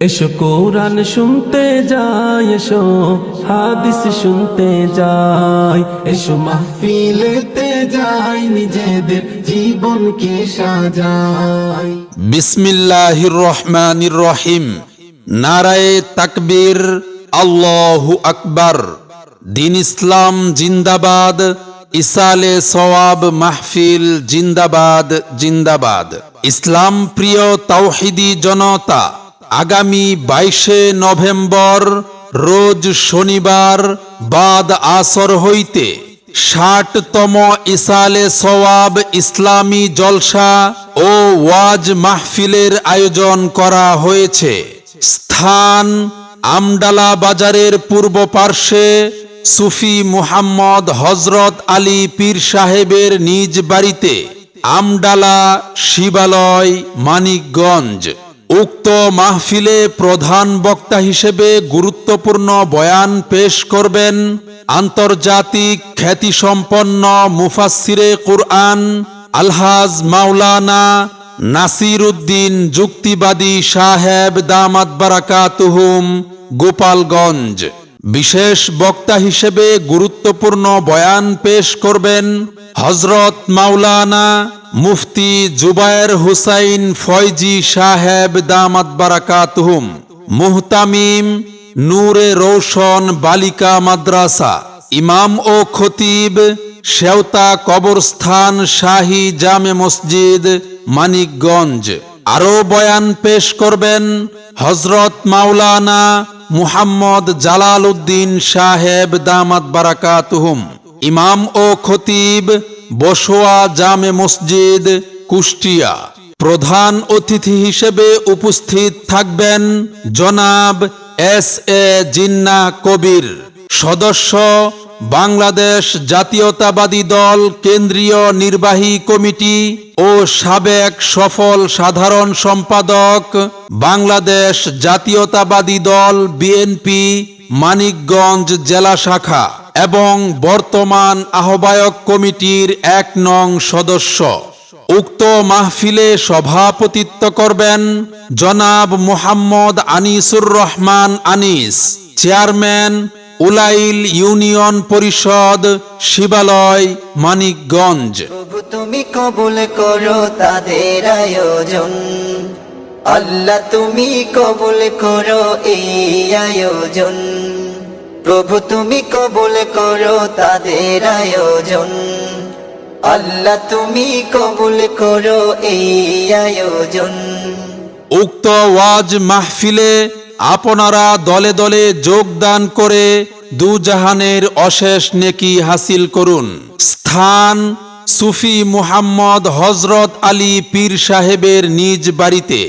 এসো কোরআন শুনতে যাই, এসো হাদিস শুনতে যাই, এসো মাহফিলেতে যাই, নিজেদের জীবনকে সাজাই। বিসমিল্লাহির রহমানির রহিম। নারায়ে তাকবীর, আল্লাহু আকবার। দিন ইসলাম জিন্দাবাদ, ইসালে সওয়াব মাহফিল জিন্দাবাদ জিন্দাবাদ। ইসলাম প্রিয় তাওহিদি জনতা আগামী বাইশে নভেম্বর, রোজ শনিবার, বাদ আসর হইতে ষাটতম ইসালে সওয়াব ইসলামী জলসা ও ওয়াজ মাহফিলের আয়োজন করা হয়েছে। স্থান আমডালা বাজারের পূর্ব পার্শ্বে সুফি মুহাম্মদ হজরত আলী পীর সাহেবের নিজ বাড়িতে আমডালা শিবালয়, মানিকগঞ্জ। উক্ত মাহফিলে প্রধান বক্তা হিসেবে গুরুত্বপূর্ণ বয়ান পেশ করবেন আন্তর্জাতিক খ্যাতিসম্পন্ন মুফাসসিরে কুরআন আলহাজ মাওলানা নাসির উদ্দিন যুক্তিবাদী সাহেব দামাত বারাকাতুহুম গোপালগঞ্জ। বিশেষ বক্তা হিসেবে গুরুত্বপূর্ণ বয়ান পেশ করবেন হজরত মাওলানা মুফতি জুবায়ের হুসাইন ফয়জি সাহেব দামাত বারাকাতুহুম, মুহতামিম নূরে রৌশন বালিকা মাদ্রাসা, ইমাম ও খতিব শেওতা কবরস্থান শাহী জামে মসজিদ মানিকগঞ্জ। আরও বয়ান পেশ করবেন হজরত মাওলানা মুহাম্মদ জালাল উদ্দিন সাহেব দামাত বারাকাতুহুম, ইমাম ও খতিব বসোয়া জামে মসজিদ, কুষ্টিয়া। প্রধান অতিথি হিসেবে উপস্থিত থাকবেন জনাব এস এ জিন্না কবির, সদস্য বাংলাদেশ জাতীয়তাবাদী দল, কেন্দ্রীয় নির্বাহী কমিটি ও সাবেক সফল সাধারণ সম্পাদক বাংলাদেশ জাতীয়তাবাদী দল, বিএনপি, মানিকগঞ্জ জেলা শাখা। এবং বর্তমান আহ্বায়ক কমিটির এক নং সদস্য। উক্ত মাহফিলে সভাপতিত্ব করবেন জনাব মোহাম্মদ আনিসুর রহমান আনিস, চেয়ারম্যান উলাইল ইউনিয়ন পরিষদ, শিবালয়, মানিকগঞ্জ। তুমি কবুল করো তাদের আয়োজন। আল্লাহ তুমি কবুল করো এই আয়োজন। প্রভু তুমি কবুল করো তাদের আয়োজন। আল্লাহ তুমি কবুল করো এই আয়োজন। উক্ত ওয়াজ মাহফিলে আপনারা দলে দলে যোগদান করে দুজাহানের অশেষ নেকি হাসিল করুন। স্থান সুফি মুহাম্মদ হজরত আলী পীর সাহেবের নিজ বাড়িতে।